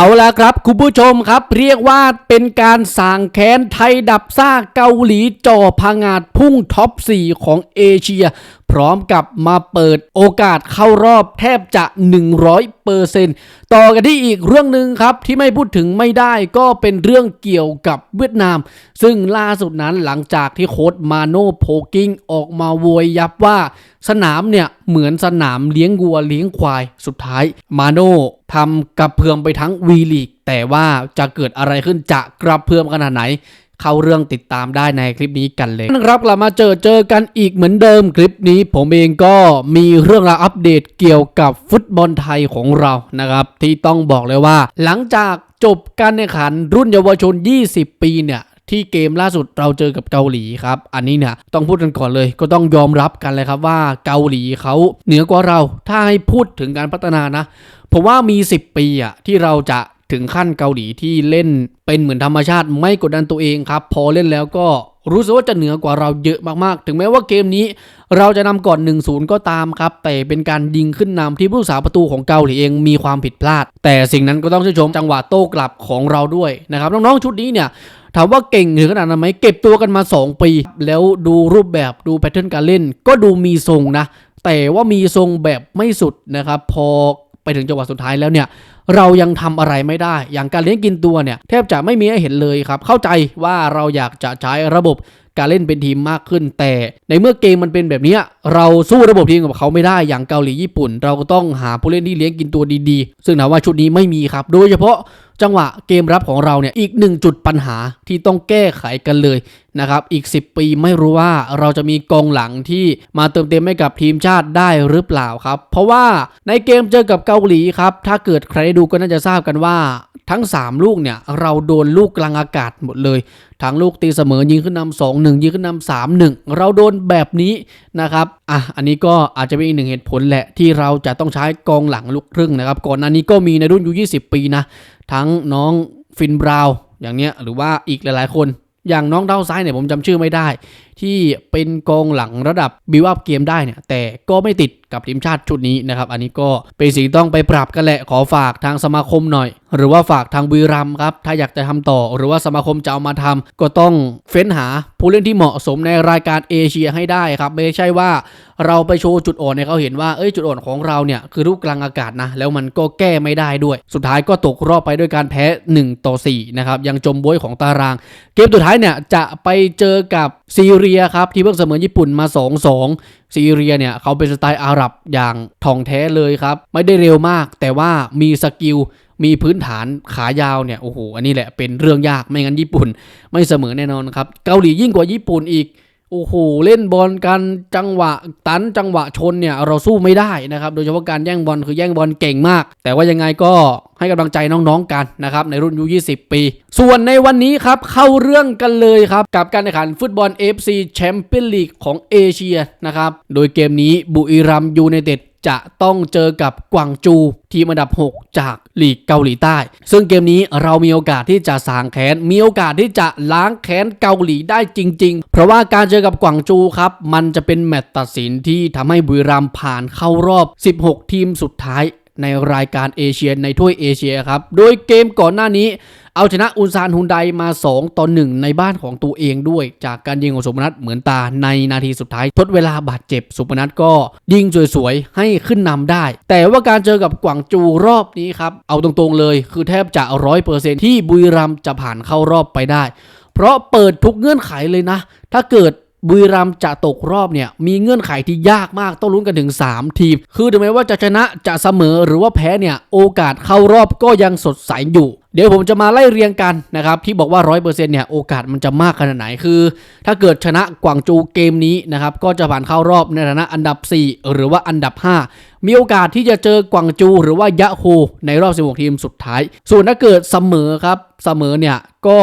เอาละครับ คุณผู้ชมครับ เรียกว่าเป็นการสางแค้นไทยดับซ่าเกาหลีจ่อพงาดพุ่งท็อป 4 ของเอเชีย พร้อมกับมาเปิดโอกาสเข้ารอบแทบจะ 100เปอร์เซนต่อกันที่อีกเรื่องหนึ่งครับที่ไม่พูดถึงไม่ได้ก็เป็นเรื่องเกี่ยวกับเวียดนาม ซึ่งล่าสุดนั้นหลังจากที่โค้ชมาโนโพกิ้งออกมาโวยยับว่าสนามเนี่ยเหมือนสนามเลี้ยงวัวเลี้ยงควายสุดท้ายมาโนทำกระเพื่อมไปทั้งวีลีกแต่ว่าจะเกิดอะไรขึ้นจะกระเพื่อมขนาดไหน เข้าเรื่องติดตามได้ในคลิปนี้กันเลยนะครับกลับมาเจอเจอกันอีกเหมือนเดิมคลิปนี้ ผมเองก็มีเรื่องราวอัปเดตเกี่ยวกับฟุตบอลไทยของเรานะครับ ที่ต้องบอกเลยว่า หลังจากจบการแข่งขันรุ่นเยาวชน 20 ปีเนี่ยที่เกมล่าสุดเราเจอกับเกาหลีครับ อันนี้เนี่ยต้องพูดกันก่อนเลย ก็ต้องยอมรับกันเลยครับว่าเกาหลีเขาเหนือกว่าเรา ถ้าให้พูดถึงการพัฒนานะ ผมว่ามี 10 ปีอะที่เราจะ ถึงขั้นเกาหลีที่เล่นเป็นเหมือนธรรมชาติไม่กดดันตัวเองครับ พอเล่นแล้วก็รู้สึกว่าจะเหนือกว่าเราเยอะมากๆ ถึงแม้ว่าเกมนี้เราจะนำก่อน 1-0 ก็ตามครับ แต่เป็นการยิงขึ้นนำที่ผู้สาประตูของเกาหลีเองมีความผิดพลาด แต่สิ่งนั้นก็ต้องชื่นชมจังหวะโต้กลับของเราด้วยนะครับ น้องๆ ชุดนี้เนี่ยถามว่าเก่งถึงขนาดนั้นไหมเก็บตัวกันมา 2 ปี แล้วดูรูปแบบดูแพทเทิร์นการเล่น ก็ดูมีทรงนะ แต่ว่ามีทรงแบบไม่สุดนะครับพอ ถึงจังหวะสุดท้ายแล้วเนี่ยเรายังทำอะไรไม่ได้ อย่างการเลี้ยงกินตัวเนี่ยแทบจะไม่มีให้เห็นเลยครับ เข้าใจว่าเราอยากจะใช้ระบบ การเล่นเป็นทีมมากขึ้น แต่ในเมื่อเกมมันเป็นแบบนี้เราสู้ระบบทีมกับเขาไม่ได้อย่างเกาหลีญี่ปุ่น เราก็ต้องหาผู้เล่นที่เลี้ยงกินตัวดีๆ ซึ่งถามว่าชุดนี้ไม่มีครับ โดยเฉพาะจังหวะเกมรับของเราเนี่ยอีกหนึ่งจุดปัญหาที่ต้องแก้ไขกันเลยนะครับอีก 10 ปีไม่รู้ว่าเราจะมีกองหลังที่มาเติมเต็มให้กับทีมชาติได้หรือเปล่าครับ เพราะว่าในเกมเจอกับเกาหลีครับ ถ้าเกิดใครได้ดูก็น่าจะทราบกันว่าทั้ง 3 ลูกเนี่ยเราโดนลูกกลางอากาศหมดเลย ทั้งลูกตีเสมอยิงขึ้นนำสองหนึ่งยิงขึ้นนำสามหนึ่งเราโดนแบบนี้นะครับอะอันนี้ก็อาจจะเป็นอีกหนึ่งเหตุผลแหละที่เราจะต้องใช้กองหลังลูกครึ่งนะครับ ก่อนหน้านี้ก็มีในรุ่นยู20 ปีนะ ทั้งน้องฟินบราวอย่างเนี้ยหรือว่าอีกหลาย ๆ คนอย่างน้องเท้าซ้ายเนี่ยผมจำชื่อไม่ได้ ที่เป็นกองหลังระดับบิวอัพเกมได้เนี่ยแต่ก็ไม่ติด กับทีมชาติชุดนี้นะครับ อันนี้ก็เป็นสิ่งต้องไปปรับกันแหละขอฝากทางสมาคมหน่อย หรือว่าฝากทางบุรีรัมครับ ถ้าอยากจะทำต่อ หรือว่าสมาคมจะเอามาทำก็ต้องเฟ้นหาผู้เล่นที่เหมาะสมในรายการเอเชียให้ได้ครับ ไม่ใช่ว่าเราไปโชว์จุดอ่อนให้เขาเห็นว่าเอ้ยจุดอ่อนของเราเนี่ยคือลูกกลางอากาศนะ แล้วมันก็แก้ไม่ได้ด้วย สุดท้ายก็ตกรอบไปด้วยการแพ้ 1 ต่อ4นะครับยังจมบวยของตาราง เกมสุดท้ายเนี่ยจะไปเจอกับ ซีเรียครับที่เพิ่งเสมอญี่ปุ่นมา 2-2 ซีเรียเนี่ยเขาเป็นสไตล์อาหรับอย่างท่องแท้เลยครับ ไม่ได้เร็วมาก แต่ว่ามีสกิลมีพื้นฐานขายาวเนี่ยโอ้โหอันนี้แหละเป็นเรื่องยากไม่งั้นญี่ปุ่น ไม่เสมอแน่นอนครับ เกาหลียิ่งกว่าญี่ปุ่นอีก โอ้โหเล่นบอลกันจังหวะตันจังหวะชนเนี่ยเราสู้ไม่ได้นะครับโดยเฉพาะการแย่งบอลคือแย่งบอลเก่งมาก แต่ว่ายังไงก็ให้กำลังใจน้องๆกันนะครับในรุ่นยู20 ปี ส่วนในวันนี้ครับเข้าเรื่องกันเลยครับ กับการแข่งขันฟุตบอล FC แชมเปี้ยนลีกของเอเชียนะครับโดยเกมนี้บุรีรัมยูไนเต็ด จะต้องเจอกับกวางจูทีมอันดับ 6 จากลีกเกาหลีใต้ ซึ่งเกมนี้เรามีโอกาสที่จะสางแค้น มีโอกาสที่จะล้างแค้นเกาหลีได้จริง ๆ เพราะว่าการเจอกับกวางจูครับ มันจะเป็นแมตต์ตัดสินที่ทำให้บุรีรัมย์ผ่านเข้ารอบ 16 ทีมสุดท้าย ในรายการเอเชียในถ้วยเอเชียครับ โดยเกมก่อนหน้านี้ เอาชนะอุนซานฮุนไดมา 2 ต่อ 1 ในบ้านของตัวเองด้วย จากการยิงของสุพนัทเหมือนตาในนาทีสุดท้ายทดเวลาบาดเจ็บสุพนัทก็ยิงสวยๆ ให้ขึ้นนำได้ แต่ว่าการเจอกับกวางจูรอบนี้ครับ เอาตรงๆเลย คือแทบจะร้อยเปอร์เซ็นที่บุรีรัมจะผ่านเข้ารอบไปได้ เพราะเปิดทุกเงื่อนไขเลยนะ ถ้าเกิด บุรีรัมจะตกรอบเนี่ยมีเงื่อนไขที่ยากมากต้องลุ้นกันถึง 3 ทีม คือถึงแม้ว่าจะชนะจะเสมอหรือว่าแพ้เนี่ยโอกาสเข้ารอบก็ยังสดใสอยู่ เดี๋ยวผมจะมาไล่เรียงกันนะครับที่บอกว่า 100%เนี่ยโอกาสมันจะมากขนาดไหนคือ ถ้าเกิดชนะกวางจูเกมนี้นะครับก็จะผ่านเข้ารอบในฐานะอันดับ 4 หรือว่าอันดับ 5 มีโอกาสที่จะเจอกวางจูหรือว่ายะโฮในรอบ 16 ทีมสุดท้าย ส่วนถ้าเกิดเสมอครับเสมอเนี่ยก็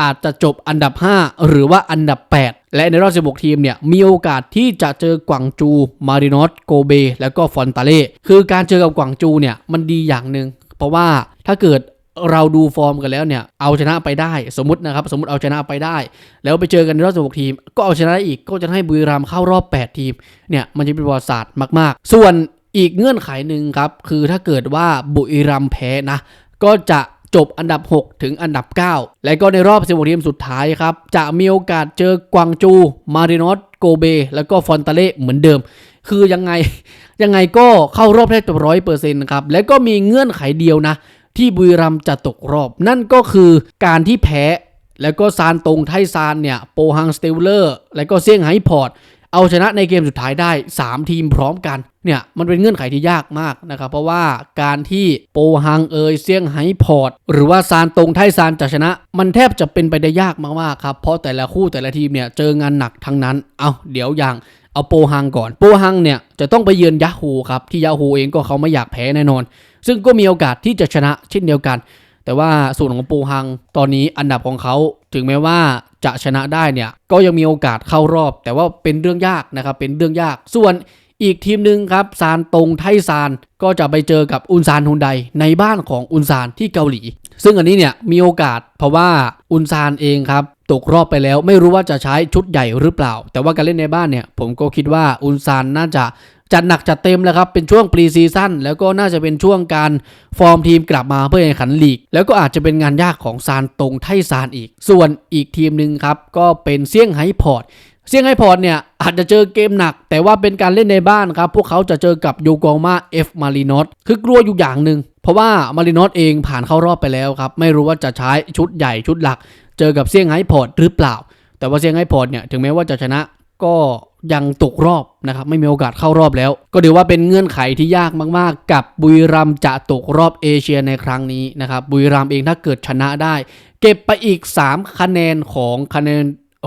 อาจจะจบอันดับ 5 หรือว่าอันดับ 8 และในรอบ 16 ทีมเนี่ยมีโอกาสที่จะเจอกวางจู มารินอสโกเบ แล้วก็ฟอนตาเล่คือการเจอกับกวางจูเนี่ยมันดีอย่างหนึ่งเพราะว่าถ้าเกิด เราดูฟอร์มกันแล้วเนี่ย เอาชนะไปได้สมมตินะครับ สมมติเอาชนะไปได้ แล้วไปเจอกันในรอบ 16 ทีม ก็เอาชนะได้อีกก็จะให้บุรีรัมย์เข้ารอบ 8 ทีมเนี่ยมันจะเป็นประวัติศาสตร์มากๆ ส่วนอีกเงื่อนไขหนึ่งครับ คือถ้าเกิดว่าบุรีรัมย์แพ้นะ ก็จะจบอันดับ 6 ถึงอันดับ 9 และก็ในรอบ 16 ทีมสุดท้ายครับ จะมีโอกาสเจอกวางจู มารินอสโกเบ แล้วก็ฟอนตาเล่เหมือนเดิม คือยังไงยังไงก็เข้ารอบแรกร้อยเปอร์เซ็นต์ครับ และก็มีเงื่อนไขเดียวนะ ที่บุรีรัมจะตกรอบ นั่นก็คือการที่แพ้ แล้วก็ซานตรงไทซานเนี่ย โปฮังสเตลเลอร์ แล้วก็เซี่ยงไฮ้พอร์ตเอาชนะในเกมสุดท้ายได้ 3 ทีมพร้อมกันเนี่ยมันเป็นเงื่อนไขที่ยากมากนะครับ เพราะว่าการที่โปฮังเอยเซี่ยงไฮ้พอร์ตหรือว่าซานตรงไทซานจะชนะ มันแทบจะเป็นไปได้ยากมากๆครับ เพราะแต่ละคู่แต่ละทีมเนี่ยเจองานหนักทั้งนั้น เอาเดี๋ยวอย่างเอาโปฮังก่อน โปฮังเนี่ยจะต้องไปเยือนยาฮูครับที่ยาฮูเองก็เขาไม่อยากแพ้แน่นอน ซึ่งก็มีโอกาสที่จะชนะเช่นเดียวกัน แต่ว่าส่วนของปูฮังตอนนี้อันดับของเขาถึงแม้ว่าจะชนะได้เนี่ยก็ยังมีโอกาสเข้ารอบ แต่ว่าเป็นเรื่องยากนะครับเป็นเรื่องยากส่วนอีกทีมหนึ่งครับซานตรงไทซานก็จะไปเจอกับอุนซานฮุนไดในบ้านของอุนซานที่เกาหลี ซึ่งอันนี้เนี่ยมีโอกาสเพราะว่าอุนซานเองครับตกรอบไปแล้วไม่รู้ว่าจะใช้ชุดใหญ่หรือเปล่า แต่ว่าการเล่นในบ้านเนี่ยผมก็คิดว่าอุนซานน่าจะ จัดหนักจัดเต็มแล้วครับ เป็นช่วงปรีซีซั่นแล้วก็น่าจะเป็นช่วงการฟอร์มทีมกลับมาเพื่อแข่งขันลีก แล้วก็อาจจะเป็นงานยากของซานตรงไทซานอีก ส่วนอีกทีมหนึ่งครับ ก็เป็นเซี่ยงไฮ้พอร์ตเซี่ยงไฮ้พอร์ตเนี่ยอาจจะเจอเกมหนัก แต่ว่าเป็นการเล่นในบ้านครับ พวกเขาจะเจอกับโยโกมาเอฟมารินอสคือกลัวอยู่อย่างหนึ่งเพราะว่ามารินอสเองผ่านเข้ารอบไปแล้วครับ ไม่รู้ว่าจะใช้ชุดใหญ่ชุดหลัก เจอกับเซี่ยงไฮ้พอร์ตหรือเปล่า แต่ว่าเซี่ยงไฮ้พอร์ตเนี่ยถึงแม้ว่าจะชนะก็ ยังตกรอบนะครับไม่มีโอกาสเข้ารอบแล้ว ก็ถือว่าเป็นเงื่อนไขที่ยากมาก ๆ กับบุรีรัมจะตกรอบเอเชียในครั้งนี้นะครับบุรีรัมเองถ้าเกิดชนะได้ เก็บไปอีก 3 คะแนนของคะแนน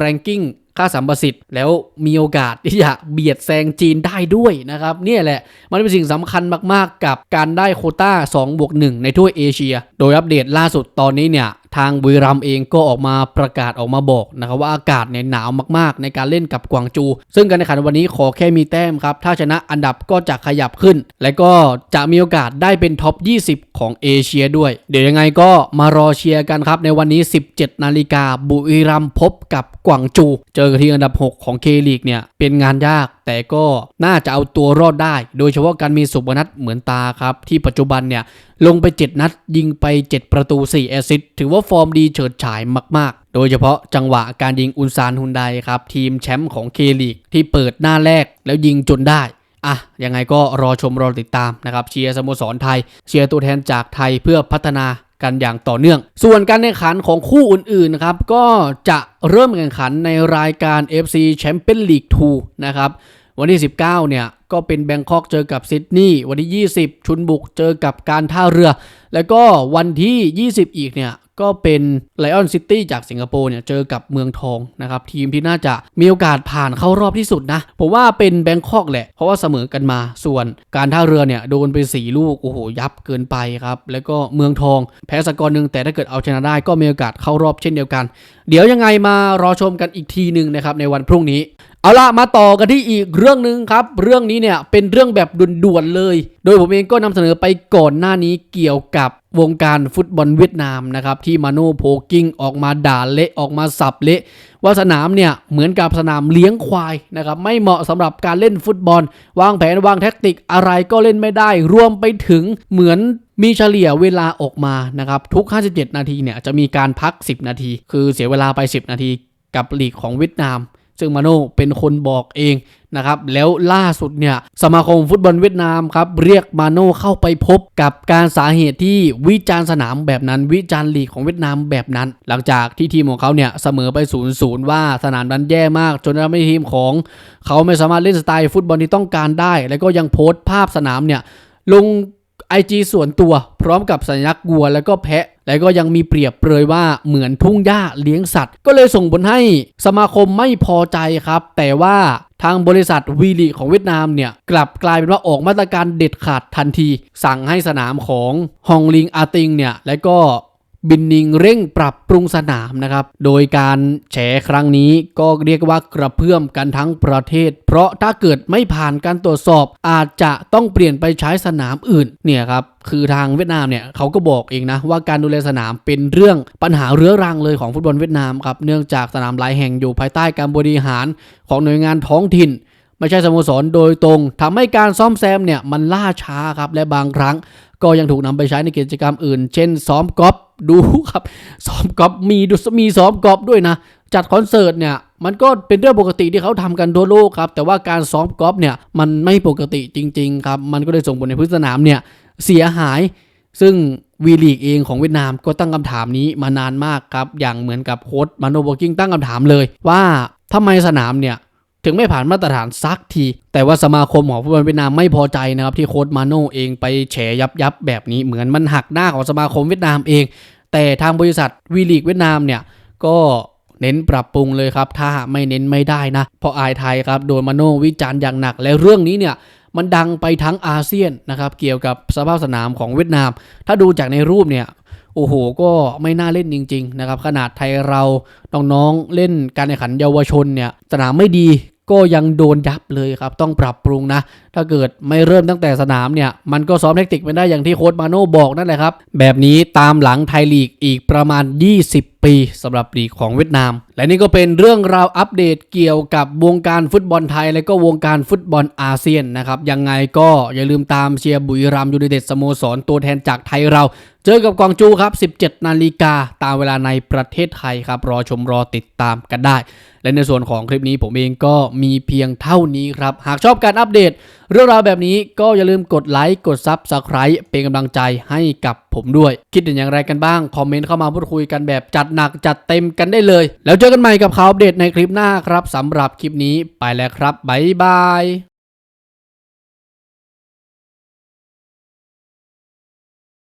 ranking ค่าสัมประสิทธิ์แล้วมีโอกาสที่จะเบียดแซงจีนได้ด้วยนะครับเนี่ยแหละ มันเป็นสิ่งสำคัญมากๆ กับการได้โคต้า2บวก1ในทั่วเอเชีย โดยอัปเดตล่าสุดตอนนี้เนี่ย ทางบุรีรัมเองก็ออกมาประกาศออกมาบอกนะครับว่าอากาศเนี่ยหนาวมากๆ ในการเล่นกับกวางจู ซึ่งการแข่งขันวันนี้ขอแค่มีแต้มครับ ถ้าชนะอันดับก็จะขยับขึ้น และก็จะมีโอกาสได้เป็นท็อป 20 ของเอเชียด้วย เดี๋ยวยังไงก็มารอเชียร์กันครับ ในวันนี้ 17 นาฬิกาบุรีรัมพบกับ กวางจู เจอกันที่อันดับ 6 ของเคลีกเนี่ยเป็นงานยาก แต่ก็น่าจะเอาตัวรอดได้ โดยเฉพาะการมีสุพนัทเหมือนตาครับ ที่ปัจจุบันเนี่ยลงไป 7 นัด ยิงไป 7 ประตู 4 แอซิสถือว่าฟอร์มดีเฉิดฉายมาก ๆ โดยเฉพาะจังหวะการยิงอุนซานฮุนไดครับทีมแชมป์ของเคลีกที่เปิดหน้าแรกแล้วยิงจนได้อะยังไงก็รอชมรอติดตามนะครับเชียร์สโมสรไทย เชียร์ตัวแทนจากไทยเพื่อพัฒนา กันอย่างต่อเนื่อง ส่วนการแข่งขันของคู่อื่นๆนะครับก็จะเริ่มแข่งขันในรายการ FC Champions League 2 นะครับ วันที่ 19 เนี่ย ก็เป็นแบงคอกเจอกับซิดนีย์วันที่ 20 ชุนบุกเจอกับการท่าเรือ แล้วก็วันที่ 20 อีกเนี่ย ก็เป็นไลออนซิตี้จากสิงคโปร์เนี่ย เจอกับเมืองทองนะครับ ทีมที่น่าจะมีโอกาสผ่านเข้ารอบที่สุดนะ ผมว่าเป็นแบงคอกแหละ เพราะว่าเสมอกันมาส่วนการท่าเรือเนี่ย โดนไป4ลูก โอ้โห ยับเกินไปครับ แล้วก็เมืองทอง แพ้สกอร์หนึ่งแต่ถ้าเกิดเอาชนะได้ก็มีโอกาสเข้ารอบเช่นเดียวกัน เดี๋ยวยังไงมารอชมกันอีกทีหนึ่งนะครับในวันพรุ่งนี้ เอาละมาต่อกันที่อีกเรื่องหนึ่งครับ เรื่องนี้เนี่ยเป็นเรื่องแบบด่วนๆเลย โดยผมเองก็นำเสนอไปก่อนหน้านี้เกี่ยวกับวงการฟุตบอลเวียดนามนะครับ ที่มาโนโพกิ้งออกมาด่าเละออกมาสับเละว่าสนามเนี่ยเหมือนกับสนามเลี้ยงควายนะครับไม่เหมาะสำหรับการเล่นฟุตบอล วางแผนวางแท็กติกอะไรก็เล่นไม่ได้ รวมไปถึงเหมือนมีเฉลี่ยเวลาออกมานะครับทุก 57 นาทีเนี่ยจะมีการพัก 10 นาที คือเสียเวลาไป 10 นาทีกับลีกของเวียดนาม ซึ่งมาโน่เป็นคนบอกเองนะครับแล้วล่าสุดเนี่ยสมาคมฟุตบอลเวียดนามครับเรียกมาโน่เข้าไปพบกับการสาเหตุที่วิจารณ์สนามแบบนั้น วิจารณ์ลีกของเวียดนามแบบนั้น หลังจากที่ทีมของเขาเนี่ยเสมอไป0ูนย์ว่าสนามนั้นแย่มาก จนทำให้ทีมของเขาไม่สามารถเล่นสไตล์ฟุตบอลที่ต้องการได้ แล้วก็ยังโพสต์ภาพสนามเนี่ยลง IG ส่วนตัวพร้อมกับสัญลักษณ์วัวแล้วก็แพะ แล้วก็ยังมีเปรียบเปรยว่าเหมือนทุ่งหญ้าเลี้ยงสัตว์ ก็เลยส่งผลให้สมาคมไม่พอใจครับ แต่ว่าทางบริษัทวีลีของเวียดนามเนี่ย กลับกลายเป็นว่าออกมาตรการเด็ดขาดทันที สั่งให้สนามของฮองลิงอาติงเนี่ย และก็ บินนิงเร่งปรับปรุงสนามนะครับ โดยการแฉครั้งนี้ก็เรียกว่ากระเพื่อมกันทั้งประเทศ เพราะถ้าเกิดไม่ผ่านการตรวจสอบอาจจะต้องเปลี่ยนไปใช้สนามอื่นเนี่ยครับคือทางเวียดนามเนี่ยเขาก็บอกเองนะว่าการดูแลสนามเป็นเรื่องปัญหาเรื้อรังเลยของฟุตบอลเวียดนามครับเนื่องจากสนามหลายแห่งอยู่ภายใต้การบริหารของหน่วยงานท้องถิ่นไม่ใช่สโมสรโดยตรงทำให้การซ่อมแซมเนี่ยมันล่าช้าครับและบางครั้ง ก็ยังถูกนำไปใช้ในกิจกรรมอื่น เช่น ซ้อมกอล์ฟดูครับ ซ้อมกอล์ฟมีดูมีซ้อมกอล์ฟด้วยนะ จัดคอนเสิร์ตเนี่ยมันก็เป็นเรื่องปกติที่เขาทำกันทั่วโลกครับ แต่ว่าการซ้อมกอล์ฟเนี่ยมันไม่ปกติจริงๆครับมันก็เลยส่งผลในพื้นสนามเนี่ยเสียหาย ซึ่งวีลีกเองของเวียดนามก็ตั้งคำถามนี้มานานมากครับอย่างเหมือนกับโค้ชมาโนโบกิ้งตั้งคำถามเลยว่าทำไมสนามเนี่ย ถึงไม่ผ่านมาตรฐานซักที แต่ว่าสมาคมของฟุตบอลเวียดนามไม่พอใจนะครับที่โค้ชมาโน่เองไปแฉยับยับแบบนี้เหมือนมันหักหน้าของสมาคมเวียดนามเอง แต่ทางบริษัทวีลีกเวียดนามเนี่ยก็เน้นปรับปรุงเลยครับ ถ้าไม่เน้นไม่ได้นะ เพราะอายไทยครับโดนมาโนวิจารณ์อย่างหนัก และเรื่องนี้เนี่ยมันดังไปทั้งอาเซียนนะครับ เกี่ยวกับสภาพสนามของเวียดนาม ถ้าดูจากในรูปเนี่ย โอ้โห ก็ไม่น่าเล่นจริง ๆ นะครับ ขนาดไทยเราน้องๆเล่นการแข่งขันเยาวชนเนี่ยสนามไม่ดีก็ยังโดนยับเลยครับ ต้องปรับปรุงนะถ้าเกิดไม่เริ่มตั้งแต่สนามเนี่ย มันก็ซ้อมเทคนิคไม่ได้อย่างที่โค้ชมาโน่บอกนั่นแหละครับ แบบนี้ตามหลังไทยลีกอีกประมาณ 20 ปีสำหรับลีกของเวียดนาม และนี่ก็เป็นเรื่องราวอัปเดตเกี่ยวกับวงการฟุตบอลไทย และก็วงการฟุตบอลอาเซียนนะครับยังไงก็อย่าลืมตามเชียร์บุรีรัมย์ยูไนเต็ดสโมสรตัวแทนจากไทยเรา เจอกับกวางจูครับ 17 นาฬิกาตามเวลาในประเทศไทยครับรอชมรอติดตามกันได้ และในส่วนของคลิปนี้ผมเองก็มีเพียงเท่านี้ครับหากชอบการอัปเดตเรื่องราวแบบนี้ก็อย่าลืมกดไลค์กดซับสไคร b ์เป็นกำลังใจให้กับผมด้วย คิดเห็นอย่างไรกันบ้าง คอมเมนต์เข้ามาพูดคุยกันแบบจัดหนักจัดเต็มกันได้เลย แล้วเจอกันใหม่กับข่าวอัปเดตในคลิปหน้าครับสำหรับคลิปนี้ไปแล้วครับบ๊ายบาย